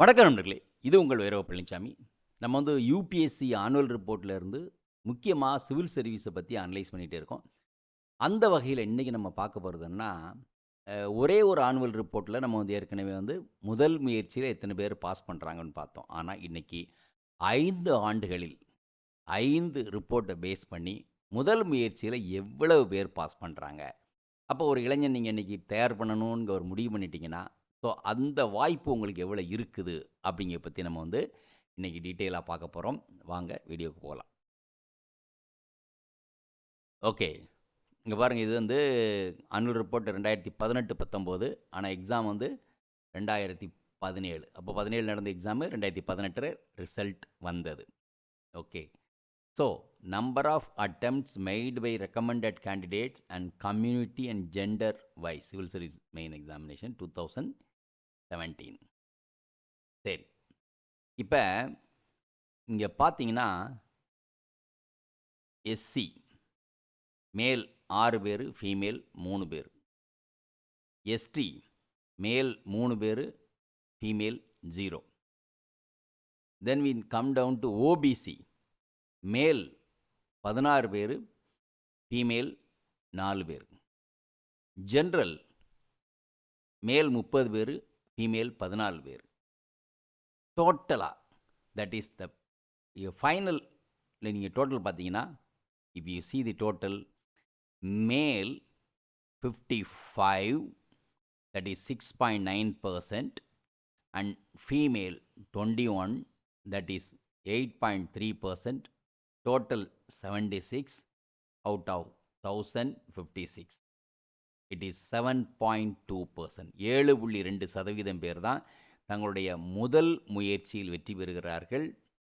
வணக்கம் நண்பர்களே. இது உங்கள் வைரவ பழனிசாமி நம்ம வந்து யூபிஎஸ்சி ஆனுவல் ரிப்போர்ட்டில் இருந்து முக்கியமாக சிவில் சர்வீஸை பற்றி அனலைஸ் பண்ணிகிட்டே இருக்கோம். அந்த வகையில் இன்றைக்கி நம்ம பார்க்க போகிறதுன்னா ஒரே ஒரு ஆனுவல் ரிப்போர்ட்டில் நம்ம வந்து ஏற்கனவே வந்து முதல் முயற்சியில் எத்தனை பேர் பாஸ் பண்ணுறாங்கன்னு பார்த்தோம். ஆனால் இன்றைக்கி ஐந்து ஆண்டுகளில் ஐந்து ரிப்போர்ட்டை பேஸ் பண்ணி முதல் முயற்சியில் எவ்வளவு பேர் பாஸ் பண்ணுறாங்க அப்போ ஒரு இளைஞன் நீங்கள் இன்றைக்கி தயார் பண்ணணுங்கிற ஒரு முடிவு பண்ணிட்டீங்கன்னா ஸோ அந்த வாய்ப்பு உங்களுக்கு எவ்வளோ இருக்குது அப்படிங்கிற பற்றி நம்ம வந்து இன்றைக்கி டீட்டெயிலாக பார்க்க போகிறோம் வாங்க வீடியோக்கு போகலாம். ஓகே. இங்கே பாருங்கள் இது வந்து அன்னூர் ரிப்போர்ட் ரெண்டாயிரத்தி பதினெட்டு பத்தொம்போது. ஆனால் எக்ஸாம் வந்து ரெண்டாயிரத்தி பதினேழு. அப்போ பதினேழு நடந்த எக்ஸாமு ரெண்டாயிரத்தி பதினெட்டு ரிசல்ட் வந்தது. Okay. So number of attempts made by recommended candidates and community and gender wise civil service main examination two thousand seventeen சரி. இப்போ இங்கே பார்த்தீங்கன்னா எஸ்சி மேல் ஆறு பேர் ஃபீமேல் மூணு பேர். எஸ்டி மேல் மூணு பேர் female zero then we come down to OBC male பதினாறு பேர் ஃபீமேல் நாலு பேர். ஜென்ரல் மேல் முப்பது பேர் ஃபீமேல் பதினாலு பேர் டோட்டலாக தட் இஸ் த ஃபைனல் நீங்கள் டோட்டல் பார்த்தீங்கன்னா if you see the total male fifty five that is 6.9 percent and female 21 that is 8.3 percent total 76 out of 1056 it is seven point two percent ஏழு புள்ளி ரெண்டு சதவீதம் பேர் தான் தங்களுடைய முதல் முயற்சியில் வெற்றி பெறுகிறார்கள்.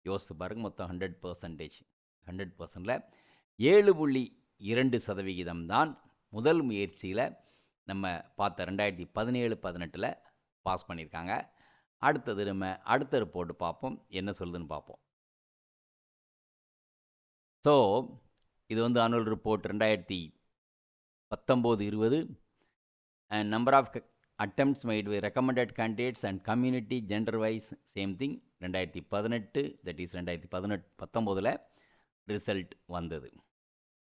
யோசித்து பாருங்கள் மொத்தம் ஹண்ட்ரட் பர்சன்டேஜ் ஹண்ட்ரட் பர்சன்டில் ஏழு புள்ளி இரண்டு சதவிகிதம் தான் முதல் முயற்சியில் நம்ம பார்த்த ரெண்டாயிரத்தி பதினேழு பதினெட்டில் பாஸ் பண்ணியிருக்காங்க. அடுத்தது நம்ம அடுத்த ரிப்போர்ட் பார்ப்போம். என்ன சொல்லுதுன்னு பார்ப்போம். ஸோ இது வந்து ஆனுவல் ரிப்போர்ட் ரெண்டாயிரத்தி பத்தொம்போது இருபது. And number of attempts made by recommended candidates and community gender wise same thing ரெண்டாயிரத்தி பதினெட்டு தட் இஸ் ரெண்டாயிரத்தி பதினெட்டு பத்தொம்போதில் ரிசல்ட் வந்தது.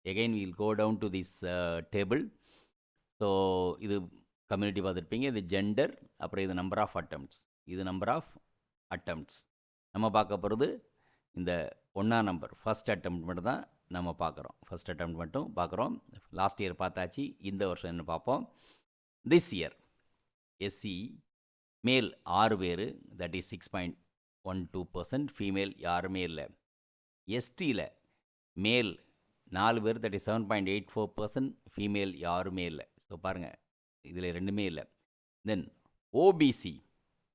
Again will go down to this table so இது கம்யூனிட்டி பார்த்துருப்பீங்க இது ஜெண்டர் அப்புறம் இது நம்பர் ஆஃப் அட்டம்ப்ட்ஸ் இது நம்பர் ஆஃப் அட்டம்ப்ட்ஸ் நம்ம பார்க்க போகிறது இந்த ஒன்றாம் நம்பர் ஃபஸ்ட் அட்டம் மட்டும் தான் நம்ம பார்க்குறோம். ஃபஸ்ட் அட்டம் மட்டும் பார்க்குறோம். லாஸ்ட் இயர் பார்த்தாச்சு. இந்த வருஷம் என்ன பார்ப்போம்? திஸ் இயர் எஸ்சி மேல் ஆறு பேர். That is six point one two percent female யாருமே இல்லை. எஸ்டியில் மேல் நாலு பேர். That is seven point eight four percent female யாருமே இல்லை. ஸோ பாருங்கள் இதில் ரெண்டுமே இல்லை. Then OBC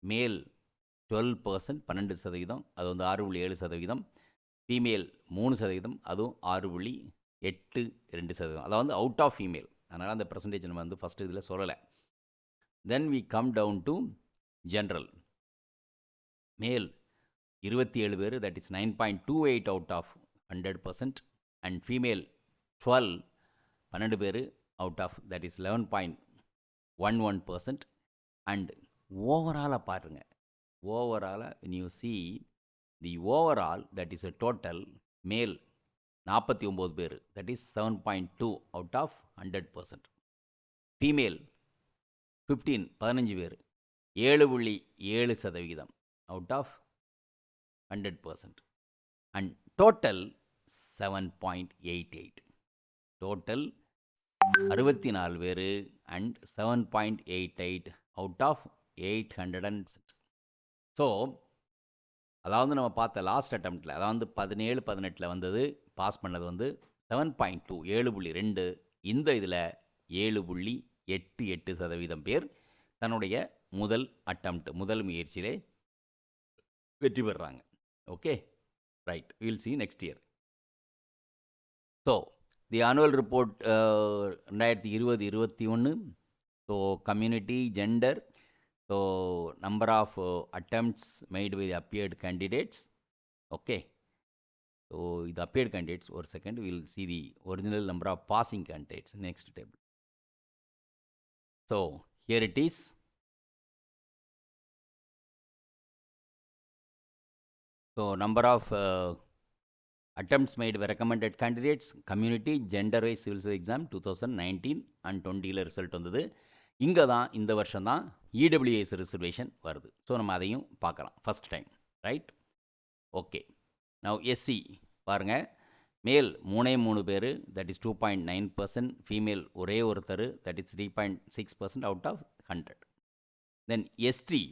male twelve percent பன்னெண்டு சதவீதம். அது வந்து ஆறு புள்ளி ஏழு சதவீதம். ஃபீமேல் மூணு சதவீதம் அதுவும் ஆறு புள்ளி எட்டு ரெண்டு சதவீதம். அதாவது வந்து அவுட் ஆஃப் ஃபீமேல் அதனால் அந்த பர்சன்டேஜ் நம்ம வந்து ஃபஸ்ட்டு இதில் சொல்லலை. Then we come down to general male இருபத்தி ஏழு பேர் that is nine point two eight out of hundred percent and female twelve பன்னெண்டு பேர் out of that is eleven point one one percent and ஓவராலாக பாருங்கள் ஓவராலாக you see the overall that is a total male நாற்பத்தி ஒம்பது பேர். That is seven point two out of hundred percent female fifteen பதினஞ்சு பேர். ஏழு புள்ளி ஏழு சதவிகிதம் out of hundred percent and total seven point eight eight total அறுபத்தி நாலு பேர் and seven point eight eight out of eight hundred and so அதாவது நம்ம பார்த்த லாஸ்ட் அட்டம்ப்டில் அதாவது பதினேழு பதினெட்டில் வந்தது பாஸ் பண்ணது வந்து செவன் பாயிண்ட் டூ ஏழு புள்ளி ரெண்டு. இந்த இதில் ஏழு புள்ளி எட்டு எட்டு சதவீதம் பேர் தன்னுடைய முதல் அட்டம்ப்ட் முதல் முயற்சியிலே வெற்றி பெறுறாங்க. Okay right will see next year so the annual report ரெண்டாயிரத்தி இருபது இருபத்தி ஒன்று so community gender so number of attempts made by appeared candidates okay so இது அப்பியர்டு கேண்டிடேட்ஸ் ஒரு second will see the original number of passing candidates next table so here it is so number of attempts made by recommended candidates community gender wise civil service exam two thousand nineteen and டுவெண்ட்டியில் result வந்தது இங்கே தான் இந்த வருஷம் தான் EWS reservation வருது. So நம்ம அதையும் பார்க்கலாம். First time right okay now SC பாருங்கள் மேல் மூணே மூணு பேர் that is two point nine percent female ஒரே ஒருத்தர் that is three point six percent out of hundred then ST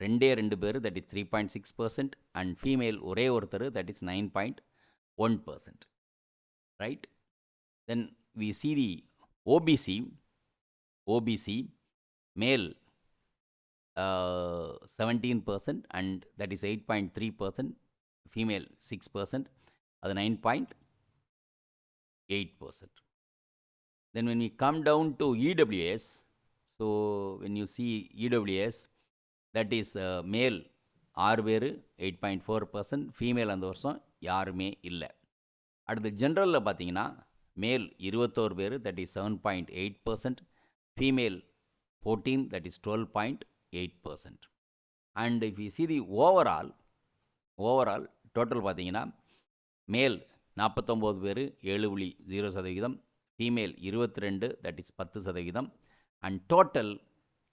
ரெண்டே ரெண்டு பேர் that is three point six percent and female ஒரே ஒருத்தர் that is nine point one percent right then we see the OBC OBC male seventeen percent and that is eight point three percent female six percent அது nine point eight percent then when you come down to EWS so when you see EWS that is male ஆறு பேர் eight point four percent female அந்த வருஷம் யாருமே இல்லை. அடுத்து ஜென்ரலில் பார்த்தீங்கன்னா male இருபத்தோரு பேர் that is seven point eight percent female fourteen that is twelve point eight percent and if you see the overall overall total பார்த்தீங்கன்னா மேல் நாற்பத்தொம்போது பேர் ஏழு புள்ளி ஜீரோ சதவிகிதம் ஃபீமேல் இருபத்தி ரெண்டு தட் இஸ் பத்து சதவிகிதம் அண்ட் டோட்டல்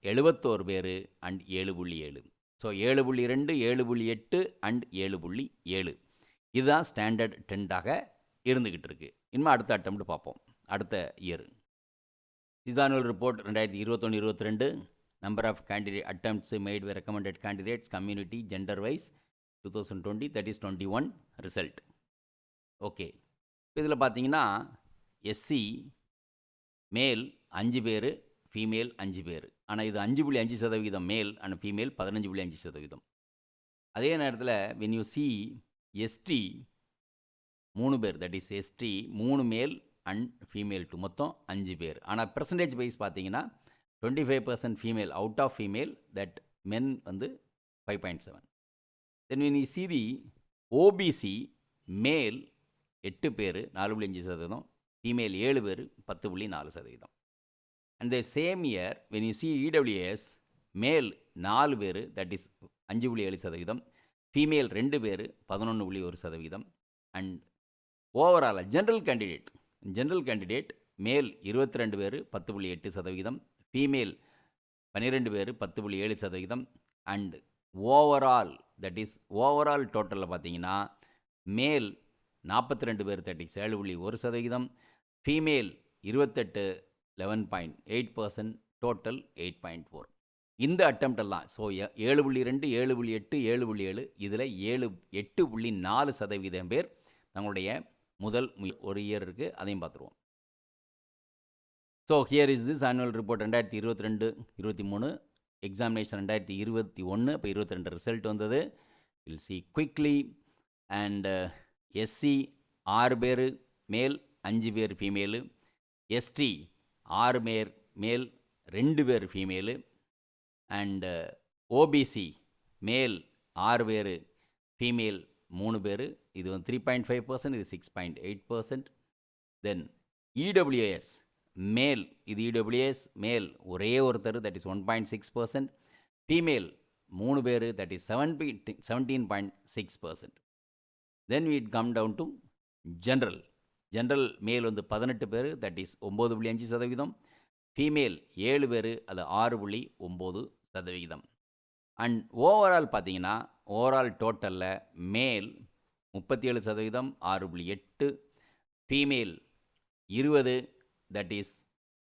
எழுபத்தோரு பேர் அண்ட் ஏழு புள்ளி ஏழு. ஸோ ஏழு புள்ளி ரெண்டு ஏழு புள்ளி எட்டு அண்ட் ஏழு புள்ளி ஏழு. இதுதான் ஸ்டாண்டர்ட் ட்ரெண்டாக இருந்துக்கிட்டு இருக்குது இனிமேல் அடுத்த அட்டம் பார்ப்போம். அடுத்த இயர் இதானுவல் ரிப்போர்ட் ரெண்டாயிரத்தி இருபத்தொன்று இருபத்தி ரெண்டு number of candidate attempts made by recommended candidates community gender wise two thousand twenty that is twenty one result okay இதில் பார்த்தீங்கன்னா எஸ்சி மேல் அஞ்சு பேர் ஃபீமேல் அஞ்சு பேர். ஆனால் இது அஞ்சு புள்ளி அஞ்சு சதவீதம் மேல் அண்ட் ஃபீமேல் பதினஞ்சு புள்ளி அஞ்சு சதவீதம். அதே நேரத்தில் வென் யூ சி எஸ்டி மூணு பேர் தட் இஸ் எஸ்டி மூணு மேல் அண்ட் ஃபீமேல் டு மொத்தம் அஞ்சு பேர். ஆனால் பெர்சன்டேஜ் வைஸ் பார்த்தீங்கன்னா twenty five percent female out of female that men வந்து five point seven then when you see the OBC male எட்டு பேர் நாலு புள்ளி அஞ்சு சதவீதம் ஃபீமேல் ஏழு பேர் பத்து புள்ளி நாலு சதவீதம். And the same year when you see EWS male நாலு பேர் தட் இஸ் அஞ்சு புள்ளி ஏழு சதவீதம் ஃபீமேல் ரெண்டு பேர் பதினொன்று புள்ளி ஒரு சதவீதம். And overall general candidate general candidate male இருபத்தி ரெண்டு பேர் பத்து புள்ளி எட்டு சதவீதம். ஃபீமேல் பன்னிரெண்டு பேர் பத்து புள்ளி ஏழு சதவிகிதம் and overall that is overall டோட்டலில் பார்த்தீங்கன்னா மேல் நாற்பத்தி ரெண்டு பேர் தேர்ட்டி ஏழு புள்ளி ஒரு சதவீதம். ஃபீமேல் இருபத்தெட்டு eleven point eight percent total eight point four இந்த அட்டம்ப்ட் எல்லாம் ஸோ ஏழு புள்ளி ரெண்டு ஏழு புள்ளி எட்டு ஏழு புள்ளி ஏழு இதில் ஏழு எட்டு புள்ளி நாலு சதவீதம் பேர் தங்களுடைய முதல் ஒரு இயர் இருக்குது அதையும் பார்த்துருவோம் so here is this annual report ரெண்டாயிரத்தி இருபத்தி ரெண்டு இருபத்தி மூணு எக்ஸாமினேஷன் ரெண்டாயிரத்தி இருபத்தி ஒன்று இப்போ இருபத்தி ரெண்டு ரிசல்ட் வந்தது. Will see quickly and SC ஆறு பேர் மேல் அஞ்சு பேர் ஃபீமேலு எஸ்டி ஆறு பேர் மேல் ரெண்டு பேர் ஃபீமேலு அண்டு ஓபிசி மேல் ஆறு பேர் ஃபீமேல் மூணு பேர் இது வந்து த்ரீ பாயிண்ட் ஃபைவ் பர்சன்ட் இது six point eight percent then EWS male இது இடபிள்யூஎஸ் மேல் ஒரே ஒருத்தர் that is one point six percent female மூணு பேர் that is seven seventeen point six percent then we'd come down to general general male வந்து பதினெட்டு பேர் that is ஒம்பது புள்ளி அஞ்சு சதவீதம். ஃபீமேல் ஏழு பேர் அது ஆறு புள்ளி ஒம்பது சதவிகிதம் அண்ட் ஓவரால் பார்த்தீங்கன்னா ஓவரால் டோட்டலில் மேல் முப்பத்தி ஏழு சதவீதம் ஆறு புள்ளி எட்டு ஃபீமேல் இருபது that is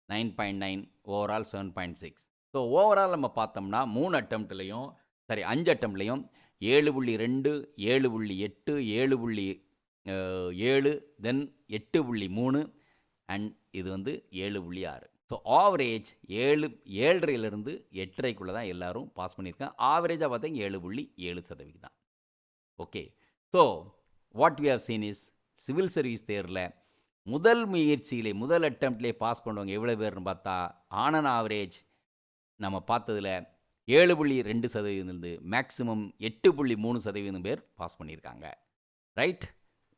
nine point nine overall seven point six so overall நம்ம பார்த்தோம்னா மூணு அட்டம்ப்ட்லேயும் சாரி அஞ்சு அட்டம்ப்ட்லேயும் ஏழு புள்ளி ரெண்டு ஏழு புள்ளி எட்டு ஏழு புள்ளி ஏழு தென் எட்டு புள்ளி மூணு அண்ட் இது வந்து ஏழு புள்ளி ஆறு. ஸோ ஆவரேஜ் ஏழு ஏழரையிலிருந்து எட்டரைக்குள்ளே தான் எல்லோரும் பாஸ் பண்ணியிருக்கேன் ஆவரேஜாக பார்த்தா ஏழு புள்ளி ஏழு சதவீதம் okay so what we have seen is civil service தேரில் முதல் முயற்சியிலே முதல் அட்டம்ப்ட்லேயே பாஸ் பண்ணுவாங்க எவ்வளோ பேர்னு பார்த்தா ஆனன் ஆவரேஜ் நம்ம பார்த்ததில் ஏழு புள்ளி ரெண்டு சதவீதம் மேக்ஸிமம் எட்டு புள்ளி மூணு சதவீதம் பேர் பாஸ் பண்ணியிருக்காங்க. ரைட்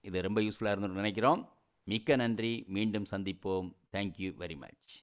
இது ரொம்ப யூஸ்ஃபுல்லாக இருந்துன்னு நினைக்கிறோம். மிக்க நன்றி. மீண்டும் சந்திப்போம். Thank you very much